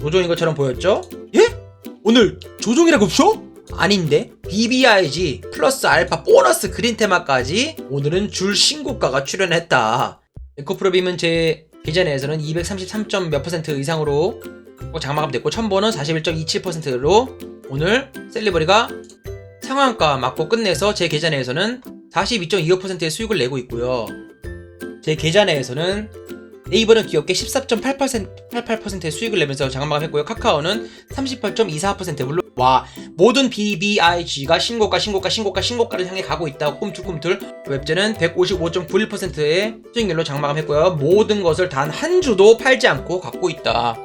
조종인 것처럼 보였죠? 예? 오늘 조종이라고 없어? 아닌데 BBIG 플러스 알파 보너스 그린 테마까지 오늘은 줄 신고가가 출연했다. 에코프로빔은 제 계좌 내에서는 233. 몇 퍼센트 이상으로 장마감 됐고 첨보는 41.27%로 오늘 셀리버리가 상한가 맞고 끝내서 제 계좌 내에서는 42.25%의 수익을 내고 있고요. 제 계좌 내에서는 네이버는 귀엽게 14.8% 88%의 수익을 내면서 장마감했고요. 카카오는 38.24% 물론 와 모든 BBIG가 신고가 신고가 신고가 신고가를 향해 가고 있다. 꿈틀꿈틀 웹제는 155.91%의 수익률로 장마감했고요. 모든 것을 단 한 주도 팔지 않고 갖고 있다.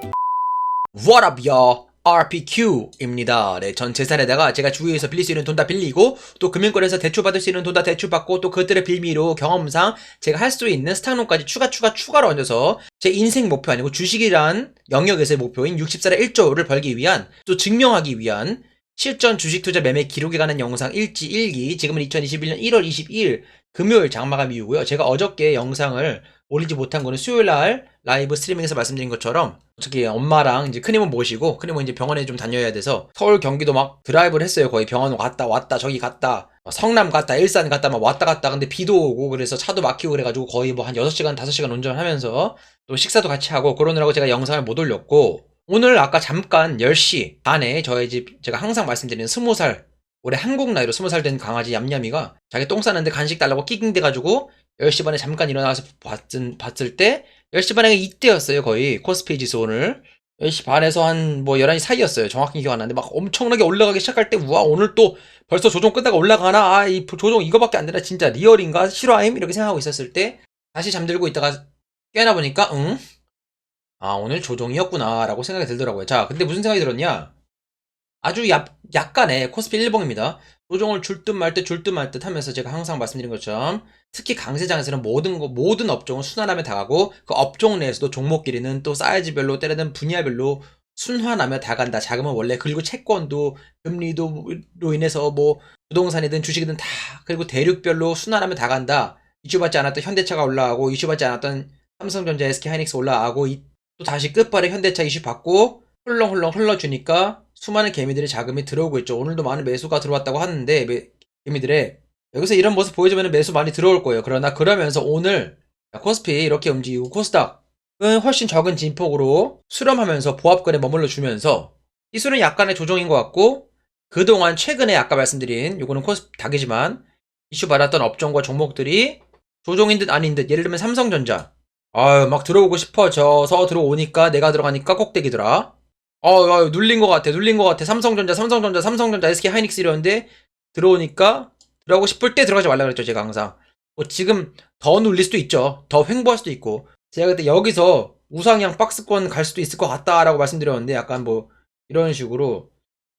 What up, y'all? RPQ입니다. 네, 전 재산에다가 제가 주위에서 빌릴 수 있는 돈 다 빌리고 또 금융권에서 대출 받을 수 있는 돈 다 대출 받고 또 그들의 빌미로 경험상 제가 할 수 있는 스탁론까지 추가 추가 추가로 얹어서 제 인생 목표 아니고 주식이란 영역에서의 목표인 60살에 1조를 벌기 위한 또 증명하기 위한 실전 주식 투자 매매 기록에 관한 영상 일지 일기 지금은 2021년 1월 22일 금요일 장마감 이후고요. 제가 어저께 영상을 올리지 못한 거는 수요일 날 라이브 스트리밍에서 말씀드린 것처럼 어떻게 엄마랑 이제 큰이모 모시고 큰이모 이제 병원에 좀 다녀야 돼서 서울 경기도 막 드라이브를 했어요. 거의 병원 왔다 왔다 저기 갔다 성남 갔다 일산 갔다 막 왔다 갔다 근데 비도 오고 그래서 차도 막히고 그래가지고 거의 뭐 한 6시간 5시간 운전하면서 또 식사도 같이 하고 그러느라고 제가 영상을 못 올렸고 오늘 아까 잠깐 10시 반에 저희 집 제가 항상 말씀드리는 20살 올해 한국 나이로 20살 된 강아지 얌얌이가 자기 똥 싸는데 간식 달라고 낑낑대가지고 10시 반에 잠깐 일어나서 봤은, 봤을 때 10시 반에 이때였어요 거의. 코스피 지수 오늘 10시 반에서 한 뭐 11시 사이였어요 정확히 기억 안 나는데. 막 엄청나게 올라가기 시작할 때 우와 오늘 또 벌써 조종 끝나고 올라가나? 아 이 조종 이거밖에 안 되나? 진짜 리얼인가? 실화임 이렇게 생각하고 있었을 때 다시 잠들고 있다가 깨나 보니까 응? 아 오늘 조종이었구나 라고 생각이 들더라고요. 자 근데 무슨 생각이 들었냐? 아주 약, 약간의 코스피 일봉입니다 조종을 줄 듯 말 듯 줄 듯 말 듯 하면서 제가 항상 말씀드린 것처럼 특히 강세장에서는 모든 거, 모든 업종은 순환하며 다가고 그 업종 내에서도 종목끼리는 또 사이즈별로 때리는 분야별로 순환하며 다간다. 자금은 원래 그리고 채권도 금리도로 인해서 뭐 부동산이든 주식이든 다 그리고 대륙별로 순환하며 다간다. 이슈받지 않았던 현대차가 올라가고 이슈받지 않았던 삼성전자, SK 하이닉스 올라가고 이- 또 다시 끝발에 현대차 이슈 받고 훌렁훌렁 흘러주니까 수많은 개미들의 자금이 들어오고 있죠. 오늘도 많은 매수가 들어왔다고 하는데 매- 개미들의 여기서 이런 모습 보여주면 매수 많이 들어올 거예요. 그러나 그러면서 오늘 코스피 이렇게 움직이고 코스닥은 훨씬 적은 진폭으로 수렴하면서 보합권에 머물러 주면서 이수는 약간의 조정인 것 같고 그동안 최근에 아까 말씀드린 요거는 코스닥이지만 이슈 받았던 업종과 종목들이 조정인 듯 아닌 듯 예를 들면 삼성전자 아유 막 들어오고 싶어져서 들어오니까 내가 들어가니까 꼭대기더라 아유, 아유 눌린 것 같아 눌린 것 같아. 삼성전자 삼성전자 삼성전자 SK 하이닉스 이러는데 들어오니까 들어가고 싶을 때 들어가지 말라 그랬죠 제가 항상. 뭐 지금 더 눌릴 수도 있죠. 더 횡보할 수도 있고. 제가 그때 여기서 우상향 박스권 갈 수도 있을 것 같다라고 말씀드렸는데 약간 뭐 이런 식으로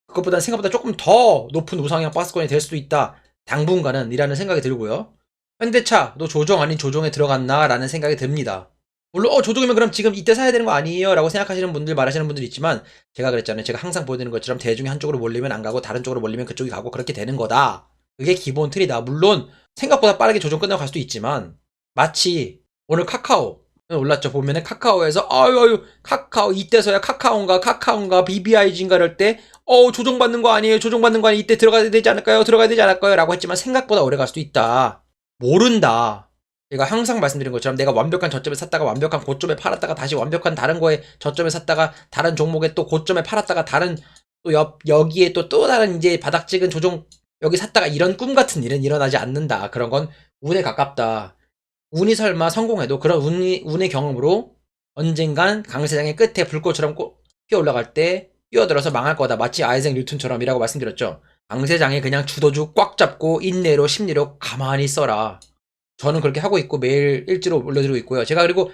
그것보다 생각보다 조금 더 높은 우상향 박스권이 될 수도 있다. 당분간은 이라는 생각이 들고요. 현대차도 조정 아닌 조정에 들어갔나라는 생각이 듭니다 물론 어 조정이면 그럼 지금 이때 사야 되는 거 아니에요 라고 생각하시는 분들 말하시는 분들 있지만 제가 그랬잖아요 제가 항상 보여드리는 것처럼 대중이 한쪽으로 몰리면 안 가고 다른 쪽으로 몰리면 그쪽이 가고 그렇게 되는 거다 그게 기본 틀이다. 물론 생각보다 빠르게 조정 끝나고 갈 수도 있지만 마치 오늘 카카오 올랐죠. 보면은 카카오에서 아유 아유 카카오 이때서야 카카오인가 카카오인가 BBIG인가 이럴 때 어 조정받는 거 아니에요. 조정받는 거 아니에요. 이때 들어가야 되지 않을까요? 들어가야 되지 않을까요? 라고 했지만 생각보다 오래 갈 수도 있다. 모른다. 제가 항상 말씀드린 것처럼 내가 완벽한 저점에 샀다가 완벽한 고점에 팔았다가 다시 완벽한 다른 거에 저점에 샀다가 다른 종목에 또 고점에 팔았다가 다른 또 옆, 여기에 또 또 다른 이제 바닥 찍은 조정 여기 샀다가 이런 꿈 같은 일은 일어나지 않는다. 그런 건 운에 가깝다. 운이 설마 성공해도 그런 운이, 운의 경험으로 언젠간 강세장의 끝에 불꽃처럼 꼬- 피어 올라갈 때 뛰어들어서 망할 거다. 마치 아이작 뉴턴처럼이라고 말씀드렸죠. 강세장에 그냥 주도주 꽉 잡고 인내로 심리로 가만히 있어라. 저는 그렇게 하고 있고 매일 일지로 올려드리고 있고요. 제가 그리고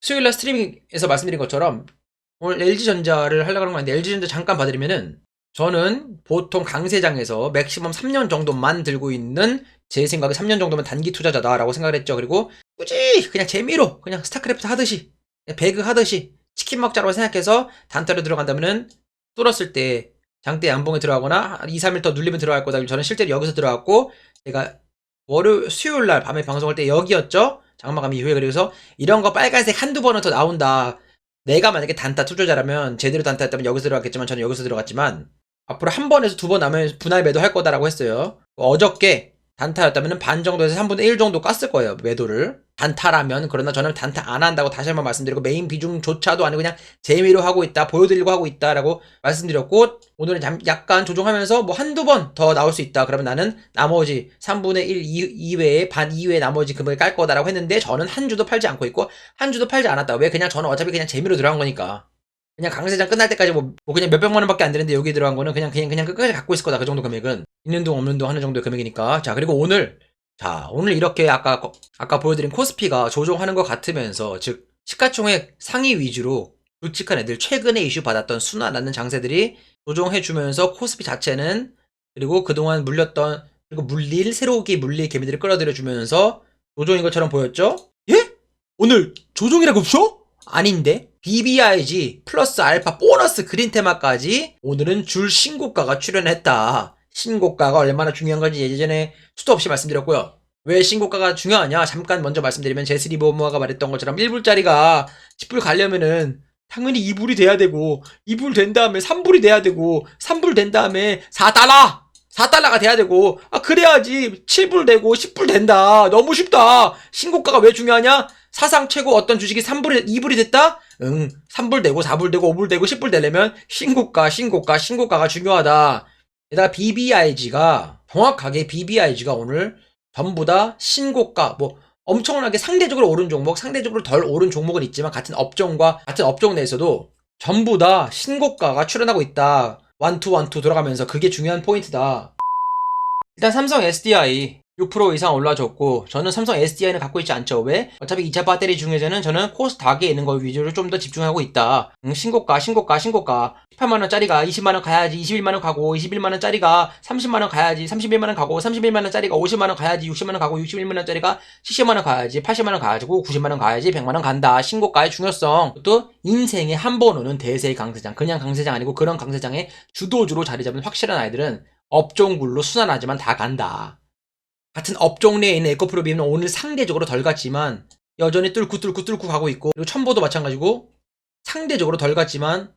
수요일날 스트리밍에서 말씀드린 것처럼 오늘 LG전자를 하려고 하는 거 아닌데 LG전자 잠깐 봐드리면은 저는 보통 강세장에서 맥시멈 3년 정도만 들고 있는 제 생각에 3년 정도면 단기 투자자다라고 생각을 했죠. 그리고 굳이 그냥 재미로 그냥 스타크래프트 하듯이 배그 하듯이 치킨 먹자라고 생각해서 단타로 들어간다면은 뚫었을 때 장대 양봉에 들어가거나 한 2, 3일 더 눌리면 들어갈 거다. 저는 실제로 여기서 들어갔고 제가 월요 수요일 날 밤에 방송할 때 여기였죠. 장마감 이후에 그래서 이런 거 빨간색 한두 번은 더 나온다. 내가 만약에 단타 투자자라면 제대로 단타했다면 여기서 들어갔겠지만 저는 여기서 들어갔지만 앞으로 한 번에서 두번 남으면 분할 매도 할 거다라고 했어요. 어저께 단타였다면 반 정도에서 3분의 1 정도 깠을 거예요, 매도를. 단타라면, 그러나 저는 단타 안 한다고 다시 한번 말씀드리고, 메인 비중조차도 아니고 그냥 재미로 하고 있다, 보여드리려고 하고 있다라고 말씀드렸고, 오늘은 잠- 약간 조정하면서 뭐 한두 번 더 나올 수 있다. 그러면 나는 나머지 3분의 1 이- 이외에, 반 이외에 나머지 금액을 깔 거다라고 했는데, 저는 한 주도 팔지 않고 있고, 한 주도 팔지 않았다. 왜? 그냥 저는 어차피 그냥 재미로 들어간 거니까. 그냥 강세장 끝날 때까지 뭐, 뭐 그냥 몇백만 원밖에 안 되는데 여기 들어간 거는 그냥 그냥 그냥 끝까지 갖고 있을 거다 그 정도 금액은 있는 동 없는 동 하는 정도의 금액이니까 자 그리고 오늘 자 오늘 이렇게 아까 거- 아까 보여드린 코스피가 조종하는 것 같으면서 즉 시가총액 상위 위주로 굵직한 애들 최근에 이슈 받았던 순환하는 장세들이 조종해주면서 코스피 자체는 그리고 그동안 물렸던 그리고 물릴 새로우기 물릴 개미들을 끌어들여주면서 조종인 것처럼 보였죠? 예? 오늘 조종이라고 쇼? 아닌데 BBIG 플러스 알파 보너스 그린 테마까지 오늘은 줄 신고가가 출연했다. 신고가가 얼마나 중요한 건지 예전에 수도 없이 말씀드렸고요. 왜 신고가가 중요하냐? 잠깐 먼저 말씀드리면 제스리 보모아가 말했던 것처럼 1불짜리가 10불 가려면은 당연히 2불이 돼야 되고 2불 된 다음에 3불이 돼야 되고 3불 된 다음에 4달러 4달러가 돼야 되고 아 그래야지 7불 되고 10불 된다. 너무 쉽다. 신고가가 왜 중요하냐? 사상 최고 어떤 주식이 3불이 2불이 됐다? 응, 3불 되고 4불 되고 5불 되고 10불 되려면 신고가, 신고가, 신고가가 중요하다. 게다가 BBIG가 정확하게 BBIG가 오늘 전부 다 신고가 뭐 엄청나게 상대적으로 오른 종목, 상대적으로 덜 오른 종목은 있지만 같은 업종과 같은 업종 내에서도 전부 다 신고가가 출현하고 있다. 원투 원투 돌아가면서 그게 중요한 포인트다. 일단 삼성 SDI 6% 이상 올라줬고 저는 삼성 SDI는 갖고 있지 않죠. 왜? 어차피 2차 배터리 중에서는 저는 코스닥에 있는 거 위주로 좀 더 집중하고 있다. 음, 신고가, 신고가, 신고가. 18만원짜리가 20만원 가야지 21만원 가고 21만원짜리가 30만원 가야지 31만원 가고 31만원짜리가 50만원 가야지 60만원 가고 61만원짜리가 70만원 가야지 80만원 가지고 90만원 가야지 100만원 간다. 신고가의 중요성. 또 인생에 한 번 오는 대세의 강세장. 그냥 강세장 아니고 그런 강세장의 주도주로 자리 잡는 확실한 아이들은 업종굴로 순환하지만 다 간다. 같은 업종 내에 있는 에코프로 비는 오늘 상대적으로 덜 갔지만 여전히 뚫고 뚫고 뚫고 가고 있고 그리고 첨보도 마찬가지고 상대적으로 덜 갔지만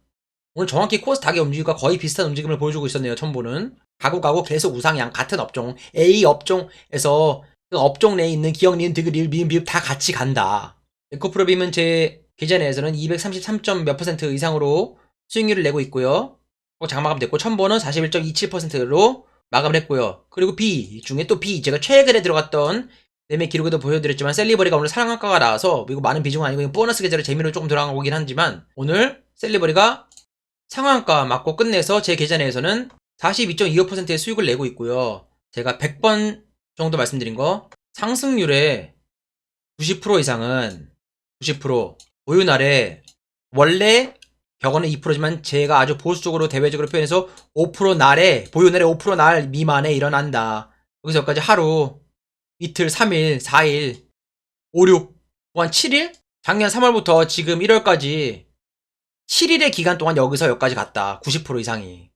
오늘 정확히 코스닥의 움직임과 거의 비슷한 움직임을 보여주고 있었네요 첨보는. 가고 가고 계속 우상향 같은 업종 A 업종에서 그 업종 내에 있는 기억 니은 디귿 리을 미음 비읍 다 같이 간다. 에코프로빔은 제 계좌 내에서는 233점 몇 퍼센트 이상으로 수익률을 내고 있고요. 어, 장마감 됐고 첨보는 41.27%로 마감을 했고요. 그리고 B 중에 또 B 제가 최근에 들어갔던 매매 기록에도 보여드렸지만 셀리버리가 오늘 상한가가 나와서 이거 많은 비중은 아니고 보너스 계좌로 재미로 조금 들어간 거긴 하지만 오늘 셀리버리가 상한가 맞고 끝내서 제 계좌 내에서는 42.25%의 수익을 내고 있고요. 제가 100번 정도 말씀드린 거 상승률의 90% 이상은 90% 보유날에 원래 벽어는 2%지만 제가 아주 보수적으로 대외적으로 표현해서 5% 날에 보유날에 5%날 미만에 일어난다. 여기서 여기까지 하루, 이틀, 3일, 4일, 5, 6, 또한 7일? 작년 3월부터 지금 1월까지 7일의 기간 동안 여기서 여기까지 갔다. 90% 이상이.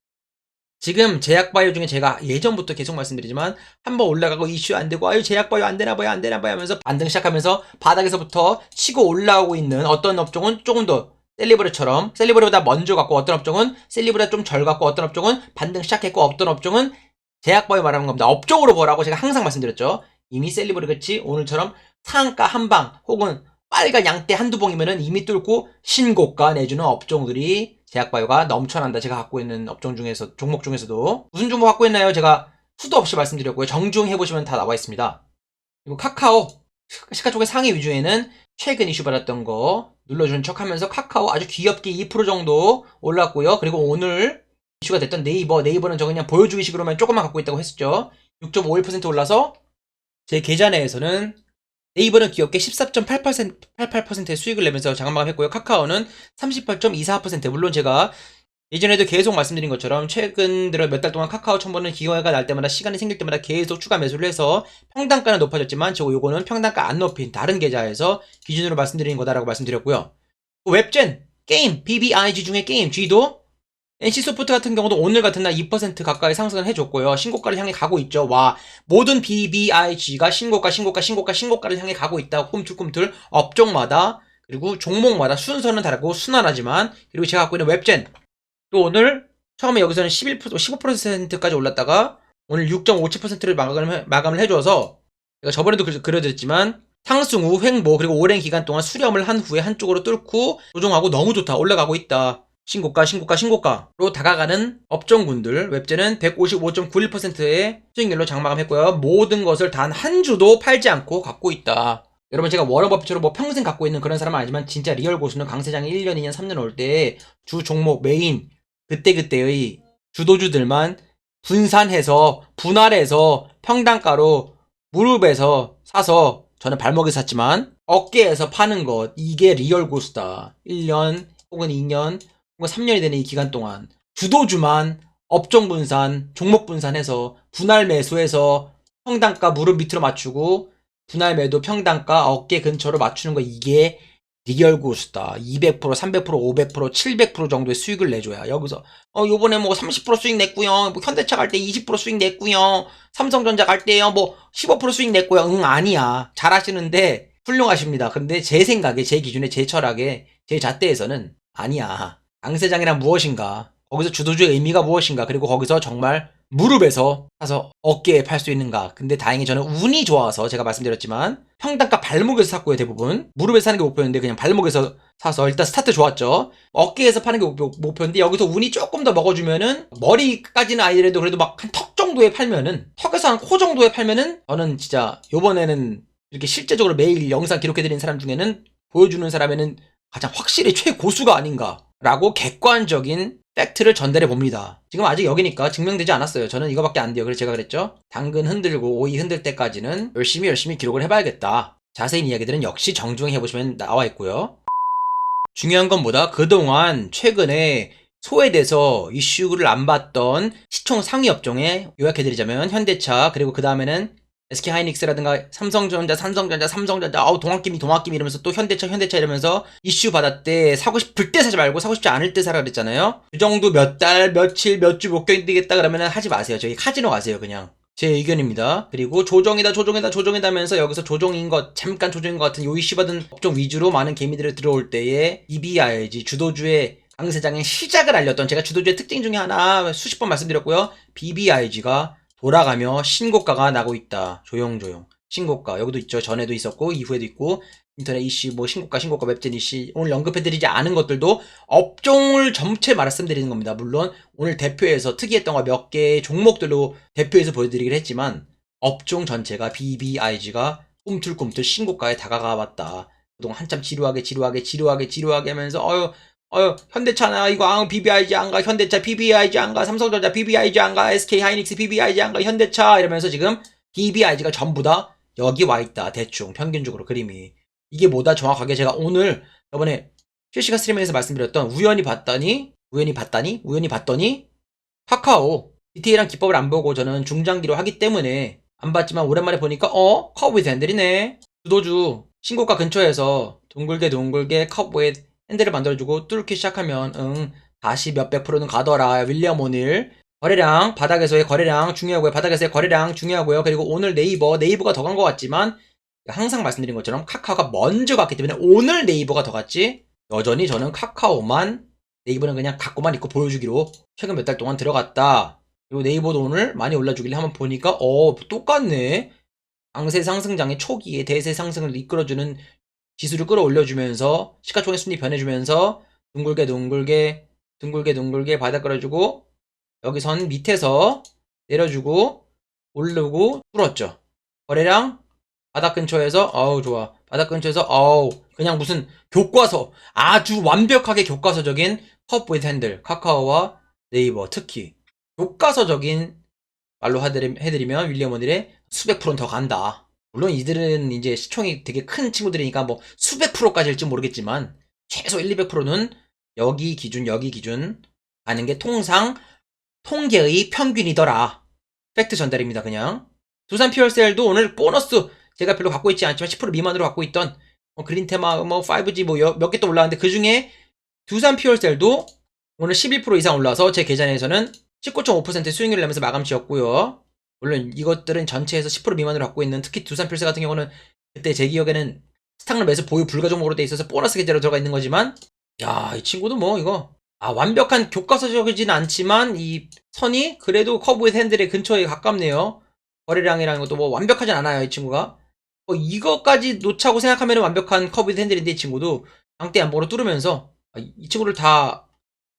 지금 제약바이오 중에 제가 예전부터 계속 말씀드리지만 한번 올라가고 이슈 안 되고 아유 제약바이오 안 되나 봐요 안 되나 봐요 하면서 반등 시작하면서 바닥에서부터 치고 올라오고 있는 어떤 업종은 조금 더 셀리브레처럼 셀리브레보다 먼저 갔고 어떤 업종은 셀리브레보다 좀덜 갔고 어떤 업종은 반등 시작했고 어떤 업종은 제약바이오 말하는 겁니다. 업종으로 보라고 제가 항상 말씀드렸죠. 이미 셀리브레 같이 오늘처럼 상한가 한방 혹은 빨간 양대 한두 봉이면은 이미 뚫고 신고가 내주는 업종들이 제약바이오가 넘쳐난다. 제가 갖고 있는 업종 중에서 종목 중에서도 무슨 종목 갖고 있나요? 제가 수도 없이 말씀드렸고요. 정중해 보시면 다 나와 있습니다. 그리고 카카오 시가총액 상위 위주에는 최근 이슈 받았던 거 눌러주는 척 하면서 카카오 아주 귀엽게 2% 정도 올랐고요. 그리고 오늘 이슈가 됐던 네이버, 네이버는 저 그냥 보여주기 식으로만 조금만 갖고 있다고 했었죠. 6.51% 올라서 제 계좌 내에서는 네이버는 귀엽게 14.88% 88%의 수익을 내면서 장마감했고요. 카카오는 38.24% 물론 제가 예전에도 계속 말씀드린 것처럼 최근 들어 몇 달 동안 카카오 첨보는 기회가 날 때마다 시간이 생길 때마다 계속 추가 매수를 해서 평단가는 높아졌지만 저 요거는 평단가 안 높인 다른 계좌에서 기준으로 말씀드리는 거다라고 말씀드렸고요. 웹젠 게임 BBIG 중에 게임 G도 NC소프트 같은 경우도 오늘 같은 날 2% 가까이 상승을 해줬고요. 신고가를 향해 가고 있죠. 와 모든 BBIG가 신고가 신고가 신고가 신고가를 향해 가고 있다. 꿈틀꿈틀 업종마다 그리고 종목마다 순서는 다르고 순환하지만 그리고 제가 갖고 있는 웹젠 또 오늘 처음에 여기서는 11% 15%까지 올랐다가 오늘 6.57%를 마감을, 해- 마감을 해줘서 제가 저번에도 그- 그려드렸지만 상승 후 횡보 그리고 오랜 기간 동안 수렴을 한 후에 한쪽으로 뚫고 조정하고 너무 좋다 올라가고 있다. 신고가 신고가 신고가로 다가가는 업종군들 웹제는 155.91%의 수익률로 장마감했고요. 모든 것을 단 한 주도 팔지 않고 갖고 있다. 여러분 제가 워런 버핏처럼 뭐 평생 갖고 있는 그런 사람은 아니지만 진짜 리얼 고수는 강 세장이 1년 2년 3년 올 때 주 종목 메인 그때그때의 주도주들만 분산해서 분할해서 평단가로 무릎에서 사서 저는 발목에 샀지만 어깨에서 파는 것 이게 리얼 고수다. 1년 혹은 2년 혹은 3년이 되는 이 기간 동안 주도주만 업종 분산 종목 분산해서 분할 매수해서 평단가 무릎 밑으로 맞추고 분할 매도 평단가 어깨 근처로 맞추는 거 이게 리얼 고수다. 200%, 300%, 500%, 700% 정도의 수익을 내줘야 여기서 어 요번에 뭐 30% 수익 냈고요. 뭐 현대차 갈 때 20% 수익 냈고요. 삼성전자 갈 때요. 뭐 15% 수익 냈고요. 응 아니야. 잘하시는데 훌륭하십니다. 근데 제 생각에 제 기준에 제 철학에 제 잣대에서는 아니야. 강세장이란 무엇인가? 거기서 주도주의 의미가 무엇인가? 그리고 거기서 정말 무릎에서 사서 어깨에 팔 수 있는가? 근데 다행히 저는 운이 좋아서 제가 말씀드렸지만 평단가 발목에서 샀고요 대부분 무릎에서 사는 게 목표였는데 그냥 발목에서 사서 일단 스타트 좋았죠 어깨에서 파는 게 목표, 목표 인데 여기서 운이 조금 더 먹어주면은 머리까지는 아니더라도 그래도 막 한 턱 정도에 팔면은 턱에서 한 코 정도에 팔면은 저는 진짜 요번에는 이렇게 실제적으로 매일 영상 기록해드린 사람 중에는 보여주는 사람에는 가장 확실히 최고수가 아닌가라고 객관적인 팩트를 전달해 봅니다. 지금 아직 여기니까 증명되지 않았어요. 저는 이거밖에 안 돼요. 그래서 제가 그랬죠. 당근 흔들고 오이 흔들 때까지는 열심히 열심히 기록을 해봐야겠다. 자세한 이야기들은 역시 정중히 해보시면 나와 있고요. 중요한 건 뭐다? 그동안 최근에 소외돼서 이슈를 안 봤던 시총 상위 업종에 요약해드리자면 현대차 그리고 그 다음에는 SK 하이닉스라든가 삼성전자, 삼성전자, 삼성전자, 아우 동학김이 동학김 이러면서 또 현대차, 현대차 이러면서 이슈 받았대 사고 싶을 때 사지 말고 사고 싶지 않을 때 사라 그랬잖아요. 그 정도 몇 달, 며칠, 몇 주 못 견디겠다 그러면 하지 마세요. 저기 카지노 가세요 그냥. 제 의견입니다. 그리고 조정이다, 조정이다, 조정이다 하면서 여기서 조정인 것, 잠깐 조정인 것 같은 요 이슈 받은 업종 위주로 많은 개미들이 들어올 때에 BBIG 주도주의 강세장의 시작을 알렸던 제가 주도주의 특징 중에 하나 수십 번 말씀드렸고요. BBIG가 돌아가며 신고가가 나고 있다. 조용조용. 신고가. 여기도 있죠. 전에도 있었고, 이후에도 있고, 인터넷 이슈, 뭐, 신고가, 신고가, 웹젠 이슈, 오늘 언급해드리지 않은 것들도 업종을 전체 말씀드리는 겁니다. 물론, 오늘 대표에서 특이했던 거 몇 개의 종목들로 대표해서 보여드리긴 했지만, 업종 전체가 BBIG가 꿈틀꿈틀 신고가에 다가가 왔다. 그동안 한참 지루하게, 지루하게, 지루하게, 지루하게 하면서, 어휴, 어휴, 현대차나 이거 아, BBIG 안 가, 현대차 BBIG 안 가, 삼성전자 BBIG 안 가, SK 하이닉스 BBIG 안 가, 현대차 이러면서 지금 BBIG가 전부 다 여기 와 있다. 대충 평균적으로 그림이. 이게 뭐다 정확하게 제가 오늘 저번에 실시간 스트리밍에서 말씀드렸던 우연히 봤더니 우연히 봤다니 우연히 봤더니 카카오 디테일한 기법을 안 보고 저는 중장기로 하기 때문에 안 봤지만 오랜만에 보니까 어 커브의 핸들이네 주도주 신고가 근처에서 둥글게 둥글게 커브의 핸들을 만들어주고 뚫기 시작하면 응 다시 몇백 프로는 가더라. 윌리엄 오닐. 거래량 바닥에서의 거래량 중요하고요. 바닥에서의 거래량 중요하고요. 그리고 오늘 네이버 네이버가 더 간 것 같지만 항상 말씀드린 것처럼 카카오가 먼저 갔기 때문에 오늘 네이버가 더 갔지 여전히 저는 카카오만 네이버는 그냥 갖고만 있고 보여주기로 최근 몇 달 동안 들어갔다. 그리고 네이버도 오늘 많이 올라주길래 한번 보니까 어 똑같네. 강세 상승장의 초기에 대세 상승을 이끌어주는 지수를 끌어올려주면서 시가총액 순위 변해주면서 둥글게 둥글게 둥글게 둥글게 바닥 끌어주고 여기선 밑에서 내려주고 오르고 뚫었죠. 거래량 바닥 근처에서 어우 좋아. 바닥 근처에서 어우 그냥 무슨 교과서 아주 완벽하게 교과서적인 윗 핸들 카카오와 네이버 특히 교과서적인 말로 해드리- 해드리면 윌리엄 원일의 수백 프로는 더 간다. 물론 이들은 이제 시총이 되게 큰 친구들이니까 뭐 수백 프로까지일지 모르겠지만 최소 1, 200%는 여기 기준 여기 기준 가는 게 통상 통계의 평균이더라. 팩트 전달입니다 그냥. 두산 피얼셀도 오늘 보너스 제가 별로 갖고 있지 않지만 10% 미만으로 갖고 있던 뭐 그린테마 뭐 5G 뭐 몇 개 또 올라왔는데 그 중에 두산 피얼셀도 오늘 11% 이상 올라서 제 계산에서는 19.5% 수익률을 내면서 마감 지었고요. 물론 이것들은 전체에서 10% 미만으로 갖고 있는 특히 두산 필세 같은 경우는 그때 제 기억에는 스탁을 매수 보유 불가 종목으로 돼 있어서 보너스 계좌로 들어가 있는 거지만 야 이 친구도 뭐 이거 아 완벽한 교과서적이진 않지만 이 선이 그래도 커브의 핸들의 근처에 가깝네요. 거래량이라는 것도 뭐 완벽하진 않아요 이 친구가. 뭐 이거까지 놓자고 생각하면 완벽한 커브의 핸들인데 이 친구도 장대 안보로 뚫으면서 아, 이- 이 친구를 다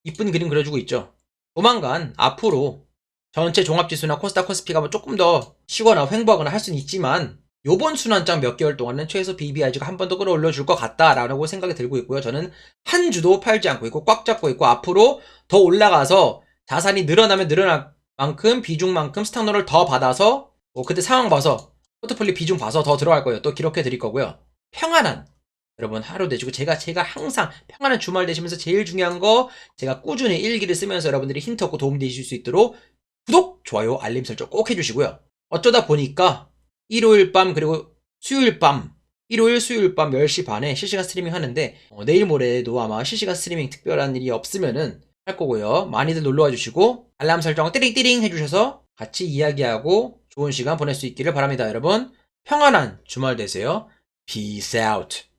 이쁜 그림 그려주고 있죠. 조만간 앞으로 전체 종합지수나 코스닥 코스피가 뭐 조금 더 쉬거나 횡보하거나 할 수는 있지만 요번 순환장 몇 개월 동안은 최소 BBIG가 한 번 더 끌어올려 줄 것 같다라고 생각이 들고 있고요. 저는 한 주도 팔지 않고 있고 꽉 잡고 있고 앞으로 더 올라가서 자산이 늘어나면 늘어날 만큼 비중만큼 스탁노를 더 받아서 뭐 그때 상황 봐서 포트폴리오 비중 봐서 더 들어갈 거예요. 또 기록해 드릴 거고요. 평안한 여러분 하루 되시고 제가 제가 항상 평안한 주말 되시면서 제일 중요한 거 제가 꾸준히 일기를 쓰면서 여러분들이 힌트 얻고 도움 되실 수 있도록 좋아요, 알림 설정 꼭 해주시고요. 어쩌다 보니까 일요일 밤 그리고 수요일 밤 일요일 수요일 밤 10시 반에 실시간 스트리밍 하는데 어, 내일 모레도 아마 실시간 스트리밍 특별한 일이 없으면은 할 거고요. 많이들 놀러와 주시고 알람 설정 띠링띠링 해주셔서 같이 이야기하고 좋은 시간 보낼 수 있기를 바랍니다. 여러분 평안한 주말 되세요. Peace out.